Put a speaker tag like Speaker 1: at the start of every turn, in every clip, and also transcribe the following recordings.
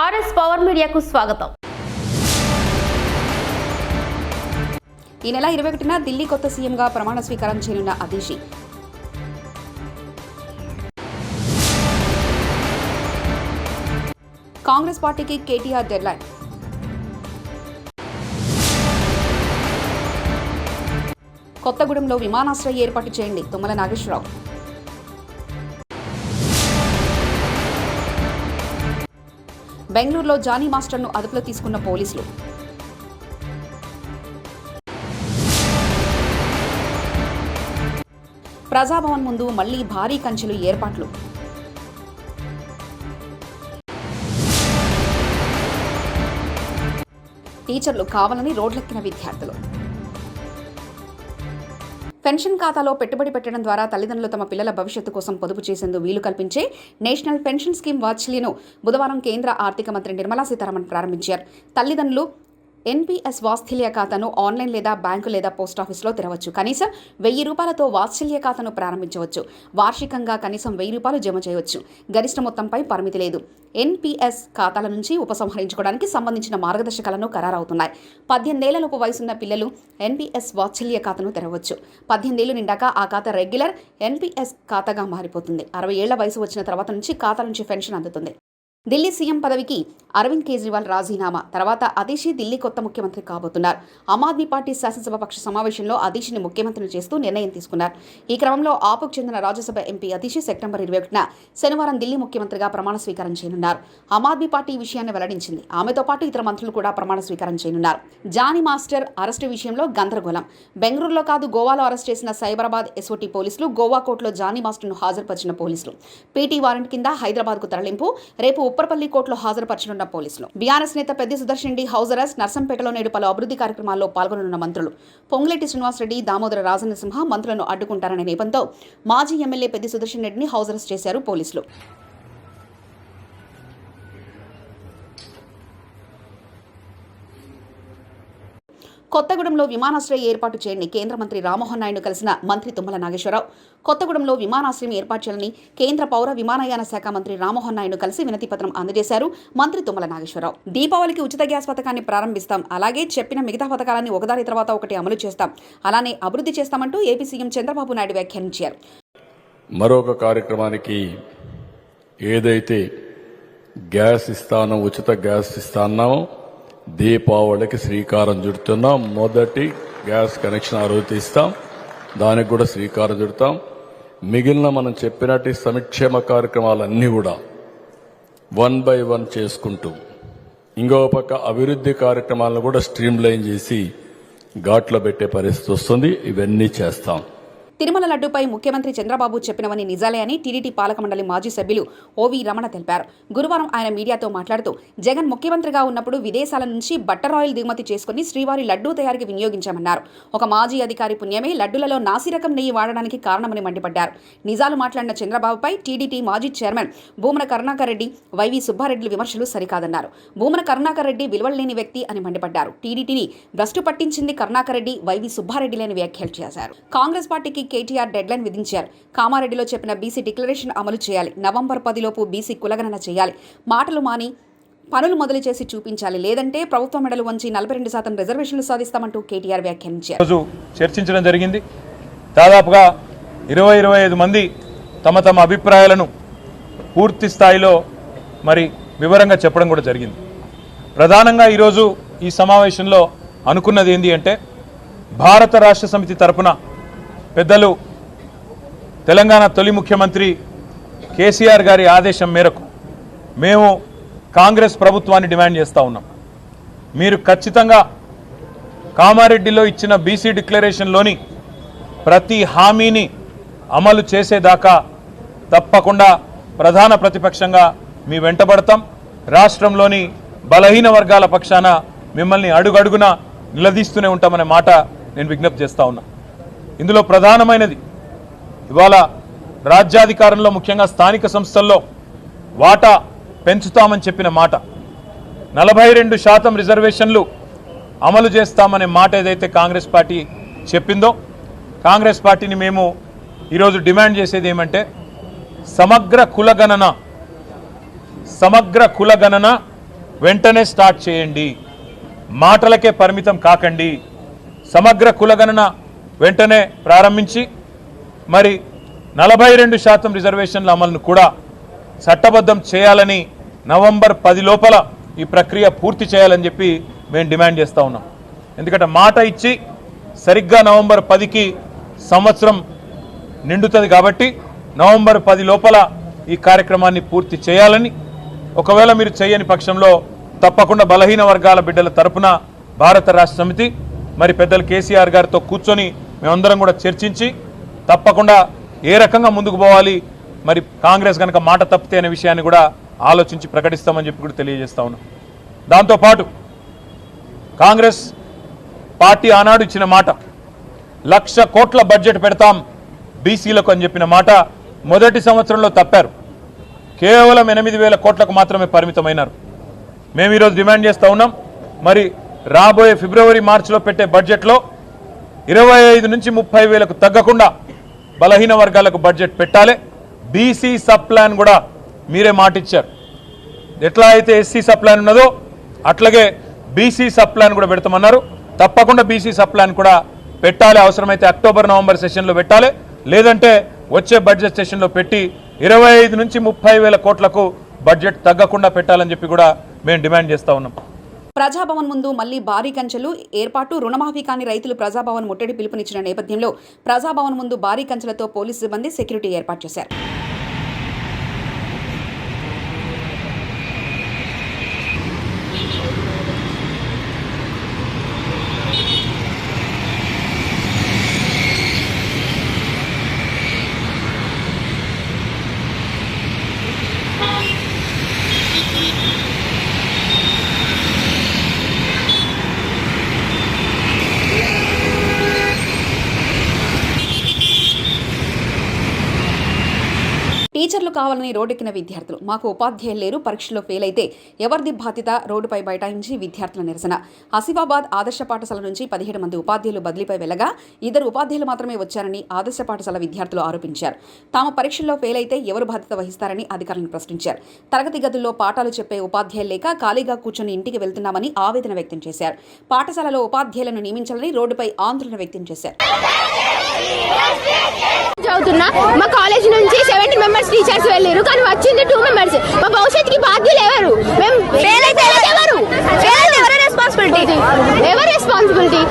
Speaker 1: RS power మీడియాకు స్వాగతం.
Speaker 2: ఈ నెల ఇరవై ఒకటిన ఢిల్లీ కొత్త సీఎంగా ప్రమాణ స్వీకారం చేయనున్న అతీషి కాంగ్రెస్ పార్టీకి కేటీఆర్ డెడ్లైన్. కొత్తగూడెంలో విమానాశ్రయ ఏర్పాటు చేయండి తుమ్మల నాగేశ్వరరావు. బెంగళూరులో జానీ మాస్టర్ను అదుపులో తీసుకున్న పోలీసులు. ప్రజాభవన్ ముందు మళ్ళీ భారీ కంచెలు ఏర్పాట్లు. టీచర్లు కావాలని రోడ్లెక్కిన విద్యార్థులు. పెన్షన్ ఖాతాలో పెట్టుబడి పెట్టడం ద్వారా తల్లిదండ్రులు తమ పిల్లల భవిష్యత్తు కోసం పొదుపు చేసేందుకు వీలు కల్పించే నేషనల్ పెన్షన్ స్కీమ్ వాత్సల్యను బుధవారం కేంద్ర ఆర్థిక మంత్రి నిర్మలా సీతారామన్ ప్రారంభించారు. తల్లిదండ్రులు ఎన్పీఎస్ వాత్సల్య ఖాతాను ఆన్లైన్ లేదా బ్యాంకు లేదా పోస్ట్ ఆఫీస్లో తెరవచ్చు. కనీసం వెయ్యి రూపాయలతో వాత్సల్య ఖాతాను ప్రారంభించవచ్చు. వార్షికంగా కనీసం వెయ్యి రూపాయలు జమ చేయవచ్చు. గరిష్ట మొత్తంపై పరిమితి లేదు. ఎన్పీఎస్ ఖాతాల నుంచి ఉపసంహరించుకోవడానికి సంబంధించిన మార్గదర్శకాలను ఖరారవుతున్నాయి. పద్దెనిమిదేళ్ళలోపు వయసున్న పిల్లలు ఎన్పీఎస్ వాత్సల్య ఖాతాను తెరవచ్చు. పద్దెనిమిదేళ్ళు నిండాక ఆ ఖాతా రెగ్యులర్ ఎన్పీఎస్ ఖాతాగా మారిపోతుంది. అరవై ఏళ్ళ వయసు వచ్చిన తర్వాత నుంచి ఖాతా నుంచి పెన్షన్ అందుతుంది. ఢిల్లీ సీఎం పదవికి అరవింద్ కేజ్రీవాల్ రాజీనామా. తర్వాత అతీషి ఢిల్లీ కొత్త ముఖ్యమంత్రి కాబోతున్నారు. ఆమ్ ఆద్మీ పార్టీ శాసనసభ పక్ష సమావేశంలో అదీషిని ముఖ్యమంత్రిని చేస్తూ నిర్ణయం తీసుకున్నారు. ఈ క్రమంలో ఆపుకు చెందిన రాజ్యసభ ఎంపీ అదీషి సెప్టెంబర్ ఇరవై ఒకటిన శనివారం ఢిల్లీ ముఖ్యమంత్రిగా ప్రమాణ స్వీకారం చేయనున్నారు. ఆమ్ ఆద్మీ పార్టీ విషయాన్ని వెల్లడించింది. ఆమెతో పాటు ఇతర మంత్రులు కూడా ప్రమాణ స్వీకారం చేయనున్నారు. జానీ మాస్టర్ అరెస్టు విషయంలో గందరగోళం. బెంగళూరులో కాదు గోవాలో అరెస్ట్ చేసిన సైబరాబాద్ ఎస్ఓటీ పోలీసులు గోవా కోర్టులో జానీ మాస్టర్ను హాజరుపరిచిన పోలీసులు. పీటీ వారెంట్ కింద హైదరాబాద్కు తరలింపు. రేపు ఉప్పరపల్లి కోర్టులో హాజరుపరచనున్న పోలీసులు. బీఆర్ఎస్ నేత పెద్ద సుదర్శన్ రెడ్డి హౌస్ అరెస్ట్ నర్సంపేటలో నేడు పలు అభివృద్ధి కార్యక్రమాల్లో పాల్గొననున్న మంత్రులు. పొంగులేటి శ్రీనివాసరెడ్డి దామోదర రాజనసింహ మంత్రులను అడ్డుకుంటారనే నేపంతో మాజీ ఎమ్మెల్యే పెద్ద సుదర్శన్ రెడ్డిని హౌస్ అరెస్ట్ చేశారు పోలీసులు. కొత్తగూడెంలో విమానాశ్రయం ఏర్పాటు చేయండి కేంద్ర మంత్రి రామ్మోహన్ నాయుడు కలిసిన మంత్రి తుమ్మల నాగేశ్వరరావు కొత్తగూడెంలో విమానాశ్రయం ఏర్పాటు చేయాలని కేంద్ర పౌర విమానయాన శాఖ మంత్రి రామ్మోహన్ నాయుడు కలిసి వినతి పత్రం అందజేశారు మంత్రి తుమ్మల నాగేశ్వరరావు. దీపావళికి ఉచిత గ్యాస్ పథకాన్ని ప్రారంభిస్తాం. అలాగే చెప్పిన మిగతా పథకాలని ఒకదాని తర్వాత ఒకటి అమలు చేస్తాం. అలానే అభివృద్ధి చేస్తామంటూ ఏపీ సీఎం చంద్రబాబు నాయుడు వ్యాఖ్యానించారు.
Speaker 3: మరొక కార్యక్రమానికి ఏదైతే గ్యాస్ ఇస్తానో ఉచిత గ్యాస్ ఇస్తానో దీపావళికి శ్రీకారం చుడుతున్నాం. మొదటి గ్యాస్ కనెక్షన్ ఆ రోజు దానికి కూడా శ్రీకారం చుడతాం. మిగిలిన మనం చెప్పినట్టు సంక్షేమ కార్యక్రమాలన్నీ కూడా వన్ బై వన్ చేసుకుంటూ ఇంకో పక్క అభివృద్ధి కార్యక్రమాలను కూడా స్ట్రీమ్ లైన్ చేసి ఘాట్లో పెట్టే పరిస్థితి వస్తుంది. ఇవన్నీ చేస్తాం.
Speaker 2: తిరుమల లడ్డూపై ముఖ్యమంత్రి చంద్రబాబు చెప్పినవని నిజాలే అని టీడీటీ పాలక మండలి మాజీ సభ్యులు ఓవి రమణ తెలిపారు. గురువారం ఆయన మీడియాతో మాట్లాడుతూ జగన్ ముఖ్యమంత్రిగా ఉన్నప్పుడు విదేశాల నుంచి బట్టర్ ఆయిల్ దిగుమతి చేసుకుని శ్రీవారి లడ్డూ తయారీకి వినియోగించామన్నారు. ఒక మాజీ అధికారి పుణ్యమే లడ్డూలలో నాసిరకం నెయ్యి వాడడానికి కారణమని మండిపడ్డారు. నిజాలు మాట్లాడిన చంద్రబాబుపై టీడీటీ మాజీ చైర్మన్ భూమన కరుణాకర్ రెడ్డి వైవి సుబ్బారెడ్డి విమర్శలు సరికాదన్నారు. భూమన కరుణాకర్ రెడ్డి విలువలేని వ్యక్తి అని మండిపడ్డారు. టీడీటీని భ్రష్టు పట్టించింది కరుణాకర్ రెడ్డి వైవి సుబ్బారెడ్డి లేని వ్యాఖ్యలు చేశారు. కాంగ్రెస్ పార్టీకి కేటీఆర్ డెడ్లైన్ విధించారు. కామారెడ్డిలో చెప్పిన బీసీ డిక్లరేషన్ అమలు చేయాలి. నవంబర్ పదిలోపు బీసీ కులగణన చేయాలి. మాటలు మాని పనులు మొదలు చేసి చూపించాలి. లేదంటే ప్రభుత్వ మెడలు వంచి నలభై రెండు శాతం రిజర్వేషన్లు సాధిస్తామంటూ కేటీఆర్ వ్యాఖ్యానించారు.
Speaker 4: రోజు చర్చించడం జరిగింది. దాదాపుగా ఇరవై ఇరవై ఐదు మంది తమ తమ అభిప్రాయాలను పూర్తి స్థాయిలో మరి వివరంగా చెప్పడం కూడా జరిగింది. ప్రధానంగా ఈరోజు ఈ సమావేశంలో అనుకున్నది ఏంటి అంటే భారత రాష్ట్ర సమితి తరపున పెద్దలు తెలంగాణ తొలి ముఖ్యమంత్రి కేసీఆర్ గారి ఆదేశం మేరకు మేము కాంగ్రెస్ ప్రభుత్వాన్ని డిమాండ్ చేస్తూ ఉన్నాం. మీరు ఖచ్చితంగా కామారెడ్డిలో ఇచ్చిన బీసీ డిక్లరేషన్లోని ప్రతి హామీని అమలు చేసేదాకా తప్పకుండా ప్రధాన ప్రతిపక్షంగా మీ వెంటబడతాం. రాష్ట్రంలోని బలహీన వర్గాల పక్షాన మిమ్మల్ని అడుగడుగున నిలదీస్తూనే ఉంటామనే మాట నేను విజ్ఞప్తి చేస్తా ఉన్నా. ఇందులో ప్రధానమైనది ఇవాళ రాజ్యాధికారంలో ముఖ్యంగా స్థానిక సంస్థల్లో వాటా పెంచుతామని చెప్పిన మాట. నలభై రెండు శాతం రిజర్వేషన్లు అమలు చేస్తామనే మాట ఏదైతే కాంగ్రెస్ పార్టీ చెప్పిందో కాంగ్రెస్ పార్టీని మేము ఈరోజు డిమాండ్ చేసేది ఏమంటే సమగ్ర కులగణన సమగ్ర కులగణన వెంటనే స్టార్ట్ చేయండి. మాటలకే పరిమితం కాకండి. సమగ్ర కులగణన వెంటనే ప్రారంభించి మరి నలభై రెండు శాతం రిజర్వేషన్ల అమలును కూడా చట్టబద్ధం చేయాలని నవంబర్ పది లోపల ఈ ప్రక్రియ పూర్తి చేయాలని చెప్పి మేము డిమాండ్ చేస్తూ ఉన్నాం. ఎందుకంటే మాట ఇచ్చి సరిగ్గా నవంబర్ పదికి సంవత్సరం నిండుతుంది కాబట్టి నవంబర్ పది లోపల ఈ కార్యక్రమాన్ని పూర్తి చేయాలని ఒకవేళ మీరు చేయని పక్షంలో తప్పకుండా బలహీన వర్గాల బిడ్డల తరపున భారత రాష్ట్ర సమితి మరి పెద్దలు కేసీఆర్ గారితో కూర్చొని మేమందరం కూడా చర్చించి తప్పకుండా ఏ రకంగా ముందుకు పోవాలి మరి కాంగ్రెస్ కనుక మాట తప్పితే అనే విషయాన్ని కూడా ఆలోచించి ప్రకటిస్తామని చెప్పి కూడా తెలియజేస్తా ఉన్నాం. దాంతోపాటు కాంగ్రెస్ పార్టీ ఆనాడు ఇచ్చిన మాట లక్ష కోట్ల బడ్జెట్ పెడతాం బీసీలకు అని చెప్పిన మాట మొదటి సంవత్సరంలో తప్పారు. కేవలం ఎనిమిది వేల కోట్లకు మాత్రమే పరిమితమైనారు. మేము ఈరోజు డిమాండ్ చేస్తూ ఉన్నాం మరి రాబోయే ఫిబ్రవరి మార్చిలో పెట్టే బడ్జెట్లో ఇరవై ఐదు నుంచి ముప్పై వేలకు తగ్గకుండా బలహీన వర్గాలకు బడ్జెట్ పెట్టాలి. బీసీ సబ్ ప్లాన్ కూడా మీరే మాటిచ్చారు. ఎట్లా అయితే ఎస్సీ సబ్ ప్లాన్ ఉన్నదో అట్లాగే బీసీ సబ్ ప్లాన్ కూడా పెడతామన్నారు. తప్పకుండా బీసీ సబ్ ప్లాన్ కూడా పెట్టాలి. అవసరమైతే అక్టోబర్ నవంబర్ సెషన్లో పెట్టాలి. లేదంటే వచ్చే బడ్జెట్ సెషన్లో పెట్టి ఇరవై ఐదు నుంచి ముప్పై వేల కోట్లకు బడ్జెట్ తగ్గకుండా పెట్టాలని చెప్పి కూడా మేము డిమాండ్ చేస్తా ఉన్నాం.
Speaker 2: ప్రజాభవన్ ముందు మళ్ళీ భారీ కంచెలు ఏర్పాటు రుణమాఫీ కాని రైతులు ప్రజాభవన్ ముట్టడి పిలుపునిచ్చిన నేపథ్యంలో ప్రజాభవన్ ముందు భారీ కంచెలతో పోలీసు సిబ్బంది సెక్యూరిటీ ఏర్పాటు చేశారు. టీచర్లు కావాలని రోడ్డెక్కిన విద్యార్థులు. మాకు ఉపాధ్యాయులు లేరు పరీక్షలో ఫెయిల్ అయితే ఎవరిది బాధ్యత? రోడ్డుపై బైఠాయించి విద్యార్థుల నిరసన. ఆసిఫాబాద్ ఆదర్శ పాఠశాల నుంచి పదిహేడు మంది ఉపాధ్యాయులు బదిలీపై వెళ్ళగా ఇద్దరు ఉపాధ్యాయులు మాత్రమే వచ్చారని ఆదర్శ పాఠశాల విద్యార్థులు ఆరోపించారు. తాము పరీక్షల్లో ఫెయిల్ అయితే ఎవరు బాధ్యత వహిస్తారని అధికారులను ప్రశ్నించారు. తరగతి గదుల్లో పాఠాలు చెప్పే ఉపాధ్యాయులు లేక ఖాళీగా కూర్చొని ఇంటికి వెళ్తున్నామని ఆవేదన వ్యక్తం చేశారు. పాఠశాలలో ఉపాధ్యాయులను నియమించాలని రోడ్డుపై ఆందోళన వ్యక్తం చేశారు.
Speaker 5: చదువుతున్నా? కాలేజ్ నుంచి సెవెంటీ మెంబర్స్ టీచర్స్ వెళ్ళారు కానీ వచ్చింది టూ మెంబర్స్. మా భవిష్యత్తుకి బాధ్యులు ఎవరు? మేము ఎవరు? రెస్పాన్సిబిలిటీ ఎవరు రెస్పాన్సిబిలిటీ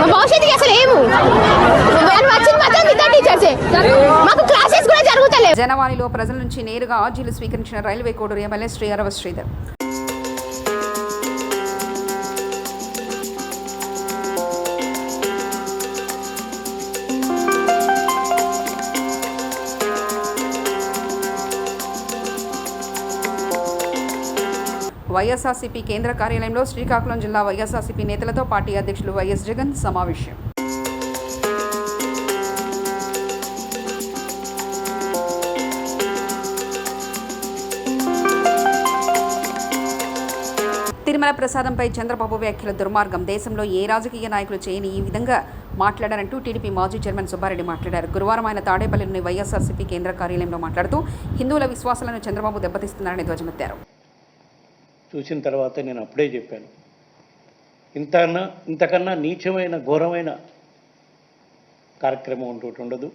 Speaker 5: మా భవిష్యత్తుకి అసలు ఏము? వచ్చింది మాత్రం ఇద్దరు టీచర్సే. మాకు క్లాసెస్ కూడా జరుగుతలేవు.
Speaker 2: జనవాణిలో ప్రజల నుంచి నేరుగా ఆర్జీలు స్వీకరించిన రైల్వే కోడూరు ఎమ్మెల్యే శ్రీ అరవ శ్రీధర్. వైఎస్ఆర్సీపీ కేంద్ర కార్యాలయంలో శ్రీకాకుళం జిల్లా వైఎస్ఆర్సీపీ నేతలతో పార్టీ అధ్యక్షులు వైఎస్ జగన్ సమావేశం. తిరుమల ప్రసాదంపై చంద్రబాబు వ్యాఖ్యల దుర్మార్గం. దేశంలో ఏ రాజకీయ నాయకులు చేయని ఈ విధంగా మాట్లాడారంటూ టీడీపీ మాజీ చైర్మన్ సుబ్బారెడ్డి మాట్లాడారు. గురువారం ఆయన తాడేపల్లిలోని వైఎస్ఆర్సీపీ కేంద్ర కార్యాలయంలో మాట్లాడుతూ హిందువుల విశ్వాసాలను చంద్రబాబు దెబ్బతీస్తున్నారని ధ్వజమెత్తారు.
Speaker 6: చూసిన తర్వాత నేను అప్పుడే చెప్పాను. ఇంతకన్నా ఇంతకన్నా నీచమైన ఘోరమైన కార్యక్రమం ఉంటూ ఉండదు.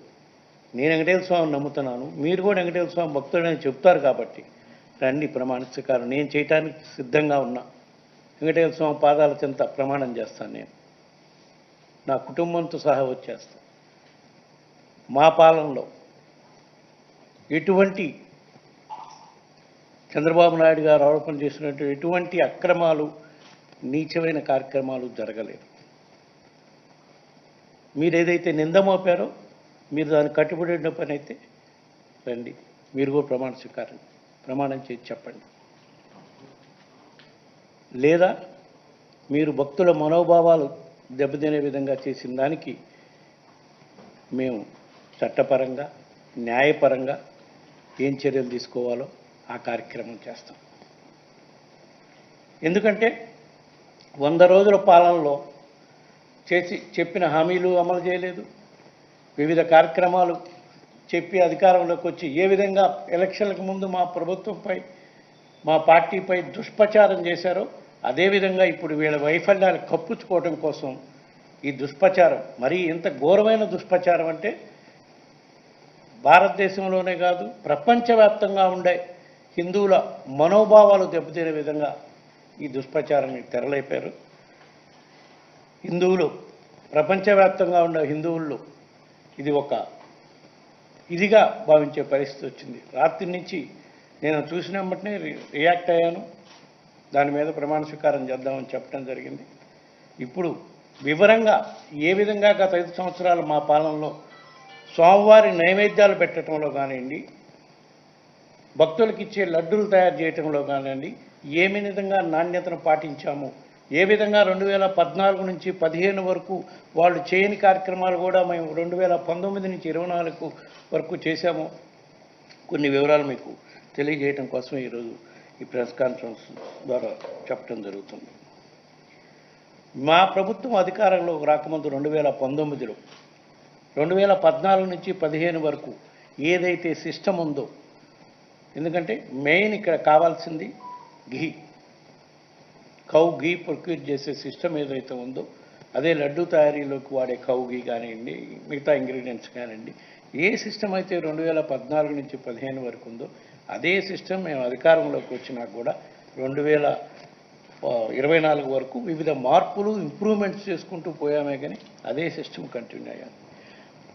Speaker 6: నేను వెంకటేశ్వర స్వామిని నమ్ముతున్నాను. మీరు కూడా వెంకటేశ్వర స్వామి భక్తుడని చెప్తారు కాబట్టి రండి ప్రమాణ స్వీకారం నేను చేయటానికి సిద్ధంగా ఉన్నా. వెంకటేశ్వర స్వామి పాదాల చెంత ప్రమాణం చేస్తాను నేను. నా కుటుంబంతో సహా వచ్చేస్తాను. మా పాలనలో ఎటువంటి చంద్రబాబు నాయుడు గారు ఆరోపణ చేసినట్టు ఎటువంటి అక్రమాలు నీచమైన కార్యక్రమాలు జరగలేదు. మీరు ఏదైతే నింద మోపారో మీరు దానికి కట్టుబడి ఉన్న పని అయితే రండి. మీరు కూడా ప్రమాణ స్వీకారం ప్రమాణం చేసి చెప్పండి. లేదా మీరు భక్తుల మనోభావాలు దెబ్బతినే విధంగా చేసిన దానికి మేము చట్టపరంగా న్యాయపరంగా ఏం చర్యలు తీసుకోవాలో ఆ కార్యక్రమం చేస్తాం. ఎందుకంటే వంద రోజుల పాలనలో చేసి చెప్పిన హామీలు అమలు చేయలేదు. వివిధ కార్యక్రమాలు చెప్పి అధికారంలోకి వచ్చి ఏ విధంగా ఎలక్షన్లకు ముందు మా ప్రభుత్వంపై మా పార్టీపై దుష్ప్రచారం చేశారో అదేవిధంగా ఇప్పుడు వీళ్ళ వైఫల్యాలు కప్పుచుకోవడం కోసం ఈ దుష్ప్రచారం మరీ ఇంత ఘోరమైన దుష్ప్రచారం అంటే భారతదేశంలోనే కాదు ప్రపంచవ్యాప్తంగా ఉండే హిందువుల మనోభావాలు దెబ్బతీరే విధంగా ఈ దుష్ప్రచారాన్ని తెరలేపారు. హిందువులు ప్రపంచవ్యాప్తంగా ఉన్న హిందువుల్లో ఇది ఒక ఇదిగా భావించే పరిస్థితి వచ్చింది. రాత్రి నుంచి నేను చూసిన వెంటనే రియాక్ట్ అయ్యాను. దాని మీద ప్రమాణ స్వీకారం చేద్దామని చెప్పడం జరిగింది. ఇప్పుడు వివరంగా ఏ విధంగా గత ఐదు సంవత్సరాలు మా పాలనలో స్వామివారి నైవేద్యాలు పెట్టడంలో కానివ్వండి భక్తులకు ఇచ్చే లడ్డూలు తయారు చేయటంలో కానివ్వండి ఏ విధంగా నాణ్యతను పాటించాము ఏ విధంగా రెండు వేల పద్నాలుగు నుంచి పదిహేను వరకు వాళ్ళు చేయని కార్యక్రమాలు కూడా మేము రెండు వేల పంతొమ్మిది నుంచి ఇరవై నాలుగు వరకు చేశాము. కొన్ని వివరాలు మీకు తెలియజేయడం కోసం ఈరోజు ఈ ప్రెస్ కాన్ఫరెన్స్ ద్వారా చెప్పడం జరుగుతుంది. మా ప్రభుత్వం అధికారంలో రాకముందు రెండు వేల పంతొమ్మిదిలో రెండు వేల పద్నాలుగు నుంచి పదిహేను వరకు ఏదైతే సిస్టమ్ ఉందో ఎందుకంటే మెయిన్ ఇక్కడ కావాల్సింది ఘీ. కౌ ఘీ ప్రొక్యూర్ చేసే సిస్టమ్ ఏదైతే ఉందో అదే లడ్డు తయారీలోకి వాడే కౌ ఘీ కానివ్వండి మిగతా ఇంగ్రీడియంట్స్ కానివ్వండి ఏ సిస్టమ్ అయితే రెండు వేల పద్నాలుగు నుంచి పదిహేను వరకు ఉందో అదే సిస్టమ్ మేము అధికారంలోకి వచ్చినా కూడా రెండు వేల ఇరవై నాలుగు వరకు వివిధ మార్పులు ఇంప్రూవ్మెంట్స్ చేసుకుంటూ పోయామే కానీ అదే సిస్టమ్ కంటిన్యూ అయ్యాను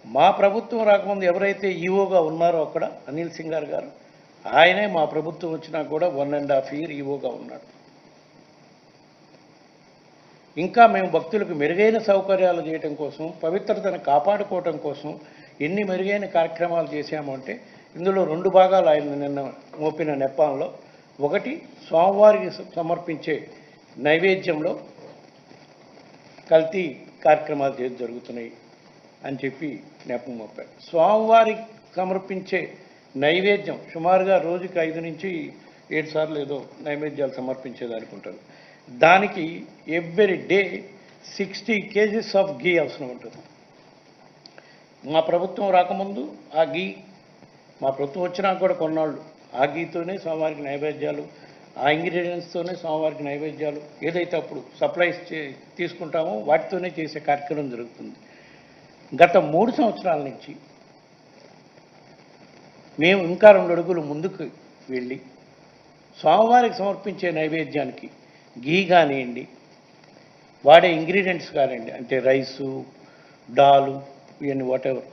Speaker 6: మా ప్రభుత్వం రాకముందు ఎవరైతే ఈఓగా ఉన్నారో అక్కడ అనిల్ సింగార్ గారు ఆయనే మా ప్రభుత్వం వచ్చినా కూడా వన్ అండ్ హాఫ్ ఇయర్ ఈవోగా ఉన్నాడు. ఇంకా మేము భక్తులకు మెరుగైన సౌకర్యాలు చేయటం కోసం పవిత్రతను కాపాడుకోవటం కోసం ఎన్ని మెరుగైన కార్యక్రమాలు చేశాము అంటే ఇందులో రెండు భాగాలు ఆయన నిన్న మోపిన నెప్పంలో ఒకటి స్వామివారికి సమర్పించే నైవేద్యంలో కల్తీ కార్యక్రమాలు జరుగుతున్నాయి అని చెప్పి నెప్పం మోపారు. స్వామివారికి సమర్పించే నైవేద్యం. సుమారుగా రోజుకి ఐదు నుంచి ఏడు సార్లు ఏదో నైవేద్యాలు సమర్పించేది అనుకుంటారు దానికి every day sixty kgs of ghee అవసరం ఉంటుంది. మా ప్రభుత్వం రాకముందు ఆ గీ మా ప్రభుత్వం వచ్చినా కూడా కొన్నాళ్ళు. ఆ గీతోనే స్వామివారికి నైవేద్యాలు ఆ ఇంగ్రీడియంట్స్తోనే స్వామివారికి నైవేద్యాలు ఏదైతే అప్పుడు సప్లైస్ చే తీసుకుంటామో వాటితోనే చేసే కార్యక్రమం జరుగుతుంది. గత మూడు సంవత్సరాల నుంచి మేము ఇంకా రెండు అడుగులు ముందుకు వెళ్ళి స్వామివారికి సమర్పించే నైవేద్యానికి గీ కానివ్వండి వాడే ఇంగ్రీడియంట్స్ కానివ్వండి అంటే రైసు డాలు ఇవన్నీ వాటెవర్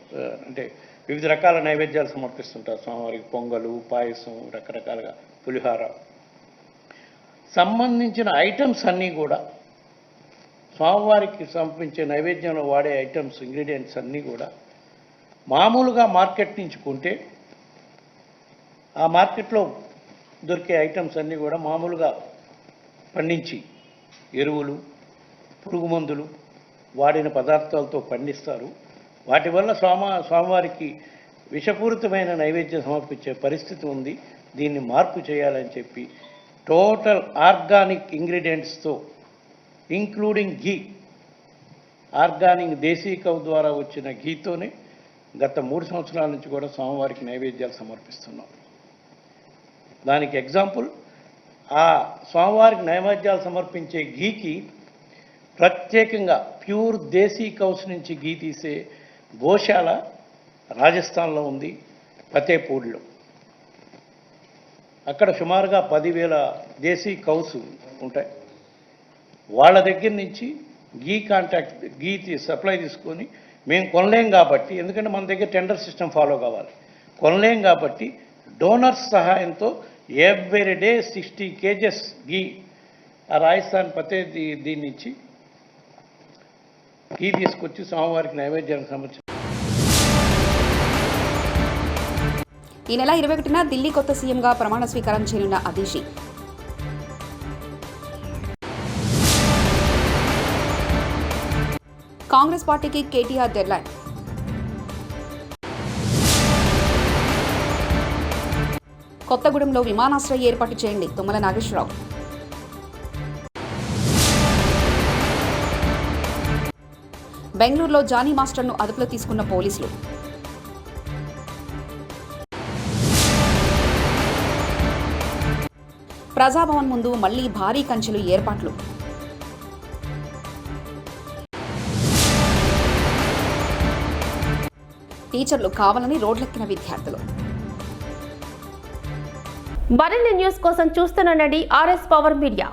Speaker 6: అంటే వివిధ రకాల నైవేద్యాలు సమర్పిస్తుంటారు స్వామివారికి. పొంగలు పాయసం రకరకాలుగా పులిహార. సంబంధించిన ఐటమ్స్ అన్నీ కూడా స్వామివారికి సమర్పించే నైవేద్యంలో వాడే ఐటమ్స్ ఇంగ్రీడియంట్స్ అన్నీ కూడా మామూలుగా మార్కెట్ నుంచి కొంటే ఆ మార్కెట్లో దొరికే ఐటమ్స్ అన్నీ కూడా మామూలుగా పండించి ఎరువులు పురుగు మందులు వాడిన పదార్థాలతో పండిస్తారు. వాటి వల్ల స్వామ స్వామివారికి విషపూరితమైన నైవేద్యం సమర్పించే పరిస్థితి ఉంది. దీన్ని మార్పు చేయాలని చెప్పి టోటల్ ఆర్గానిక్ ఇంగ్రీడియంట్స్తో including ghee organic desi cow ద్వారా వచ్చిన ఘీతోనే గత మూడు సంవత్సరాల నుంచి కూడా స్వామివారికి నైవేద్యాలు సమర్పిస్తున్నాం. దానికి ఎగ్జాంపుల్ ఆ స్వామివారికి నైవేద్యాలు సమర్పించే ఘీకి ప్రత్యేకంగా ప్యూర్ దేశీ కౌస్ నుంచి ఘీ తీసే గోశాల రాజస్థాన్లో ఉంది ఫతేపూర్లో అక్కడ సుమారుగా పదివేల దేశీ కౌస్ ఉంటాయి. వాళ్ళ దగ్గర నుంచి గీ కాంటాక్ట్ గీ తీ- సప్లై తీసుకొని మేము కొనలేం కాబట్టి ఎందుకంటే మన దగ్గర టెండర్ సిస్టమ్ ఫాలో కావాలి. కొనలేం కాబట్టి డోనర్స్ సహాయంతో every day sixty kgs ghee Rajasthan పతే దీ- దీని నుంచి గీ తీసుకొచ్చి స్వామివారికి నైవేద్యానికి సంబంధించి
Speaker 2: ఈ నెల ఇరవై ఒకటిన ఢిల్లీ కొత్త సీఎంగా ప్రమాణ స్వీకారం చేయనున్న అదీషి కాంగ్రెస్ పార్టీకి కేటీఆర్ డెడ్లైన్. కొత్తగూడెంలో విమానాశ్రయం ఏర్పాటు చేయండి. తుమ్మల నాగేశ్వరరావు. బెంగళూరులో జానీ మాస్టర్ను అదుపులో తీసుకున్న పోలీసులు. ప్రజాభవన్ ముందు మళ్ళీ భారీ కంచెలు ఏర్పాట్లు. టీచర్లు కావాలని రోడ్లెక్కిన విద్యార్థులు.
Speaker 1: మరిన్ని న్యూస్ కోసం చూస్తున్న ఆర్ఎస్ పవర్ మీడియా.